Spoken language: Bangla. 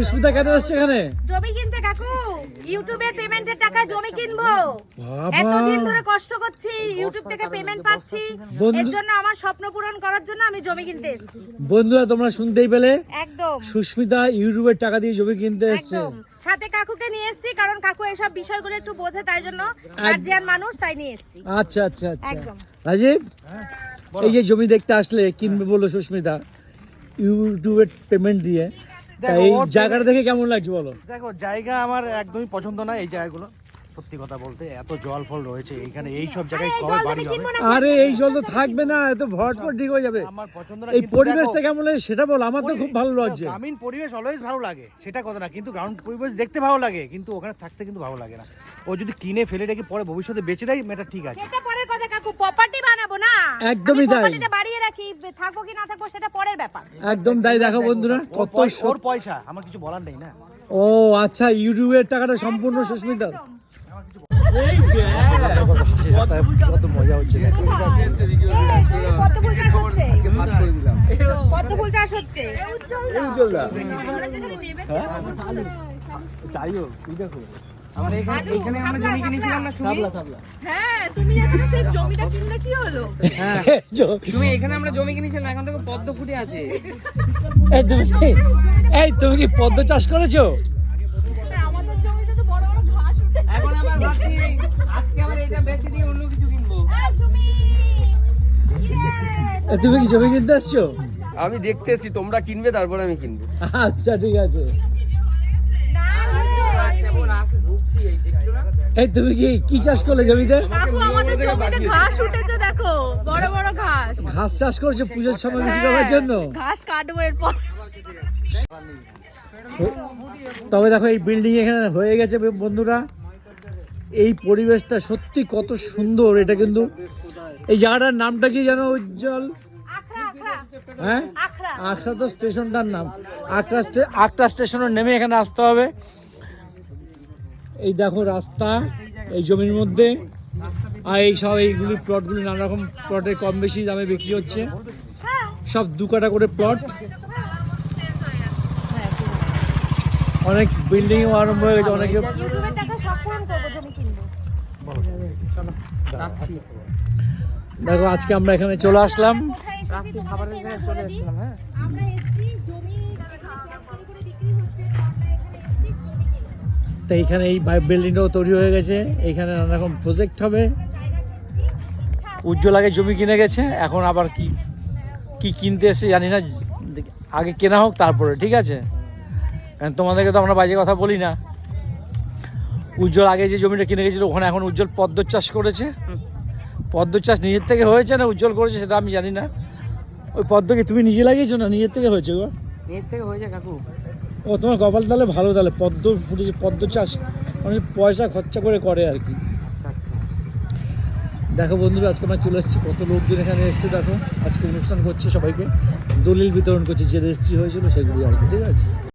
সুস্মিতা কেন এসছে এখানে? জমি কিনতে কাকু ইউটিউবের পেমেন্টের টাকা জমি কিনবো। এতদিন ধরে কষ্ট করছি ইউটিউব থেকে পেমেন্ট পাচ্ছি। এর জন্য আমার স্বপ্ন পূরণ করার জন্য আমি জমি কিনতে এসেছি। বন্ধুরা তোমরা শুনতেই পেলে? একদম। সুস্মিতা ইউটিউবের টাকা দিয়ে জমি কিনতে এসছে। সাথে কাকুকে নিয়ে এসেছি কারণ কাকু এসব বিষয়গুলো একটু বোঝে তাই জন্য গার্জিয়ান মানুষ তাই নিয়ে এসেছি। আচ্ছা আচ্ছা আচ্ছা। একদম। রাজীব এই যে জমি দেখতে আসলে কিনবে বলল সুস্মিতা। ইউটিউবের পেমেন্ট দিয়ে। তা এই জায়গাটা দেখে কেমন লাগছে বলো? দেখো জায়গা আমার একদমই পছন্দ না এই জায়গাগুলো। সত্যি কথা বলতে এত জল ফল রয়েছে এইখানে এই সব জায়গায় কবে বাড়ি হবে? আরে এই জল তো থাকবে না এত ভট ভট ঠিক হয়ে যাবে। আমার পছন্দ না এই পরিবেশটা কেমন লাগে সেটা বল আমার তো খুব ভালো লাগছে। গ্রামীণ পরিবেশ অলওয়েজ ভালো লাগে সেটা কথা না কিন্তু গ্রাউন্ড পরিবেশ দেখতে ভালো লাগে কিন্তু ওখানে থাকতে কিন্তু ভালো লাগে না। ও যদি কিনে ফেলে রেখে পরে ভবিষ্যতে বেঁচে দেয় এটা ঠিক আছে। সেটা পরের কথা কাকু প্রপার্টি বানাবো না? একদমই তাই। প্রপার্টিটা বাড়িয়ে রাখি থাকব কি না থাকব সেটা পরের ব্যাপার। একদম তাই দেখো বন্ধুরা কত ওর পয়সা আমার কিছু বলার নেই না। ও আচ্ছা ইউটিউবের টাকাটা সম্পূর্ণ সুস্মিতা জমি কিনেছিলাম তুমি এখানে আমরা জমি এখন পদ্ম আছে এই তুমি কি পদ্ম চাষ করেছ? আজকে আবার এটা বেচে দিয়ে অন্য কিছু কিনবো। এই সুমি কিরে? এ, তুমি কি জমি কিনতে এসছো আমি দেখতে এসেছি তোমরা কিনবে তারপরে আমি কিনবো। আচ্ছা ঠিক আছে। না, রে। কেমন আসে ঢুকছি এই তুমি কি কি চাষ করলে জমিতে? কাকু আমাদের জমিতে ঘাস উঠেছে দেখো। বড় বড় ঘাস। ঘাস চাষ করছ পুজোর সময় বিক্রি হ্যাঁ, করার জন্য? ঘাস কাটবো এরপর। তবে দেখো এই বিল্ডিং এখানে হয়ে গেছে বন্ধুরা। এই পরিবেশটা সত্যি কত সুন্দর, এটা কিন্তু এই জায়গাটার নামটা কি জানো উজ্জ্বল? আখড়া আখড়া হ্যাঁ? আখড়া তো স্টেশনটার নাম। স্টে আকরা স্টেশনে নেমে এখানে আসতে হবে। এই দেখো রাস্তা, এই জমির মধ্যে। আর এই সব এইগুলি প্লটগুলি নানা রকম প্লটে কম বেশি দামে বিক্রি হচ্ছে। সব দু কাটা করে প্লট অনেক বিল্ডিং আরম্ভ হয়ে গেছে অনেকে ইউটিউবের টাকা সব পূরণ করব জমি কিনবো। দেখো আজকে আমরা এখানে চলে আসলাম। হ্যাঁ। তো এইখানে এই বিল্ডিংটাও তৈরি হয়ে গেছে। এইখানে নানা রকম প্রজেক্ট হবে। উজ্জ্বল আগে জমি কিনে গেছে এখন আবার কি কি কিনতে এসে জানি না আগে কেনা হোক তারপরে ঠিক আছে? তোমাদেরকে তো আমরা বাজে কথা বলি না। উজ্জ্বল আগে যে জমিটা কিনে গেছিল ওখানে এখন উজ্জ্বল পদ্ম চাষ করেছে। পদ্ম চাষ নিজের থেকে হয়েছে না উজ্জ্বল করেছে সেটা আমি জানি না। ওই পদ্মকে তুমি নিজে লাগিয়েছো না নিজের থেকে হয়েছে গো? এর থেকে হয়ে যায় কাকু। ও তোমার কপাল তাহলে ভালো তাহলে পদ্ম ফুটেছে পদ্ম চাষ। মানুষ পয়সা খরচা করে করে আর কি। আচ্ছা দেখো বন্ধুরা আজকে আমরা চলে এসেছি কত লোকজন এখানে এসছে দেখো। আজকে অনুষ্ঠান করছে সবাইকে। দলিল বিতরণ করছে যে রেজিস্ট্রি হয়েছিল সেগুলি আর কি ঠিক আছে?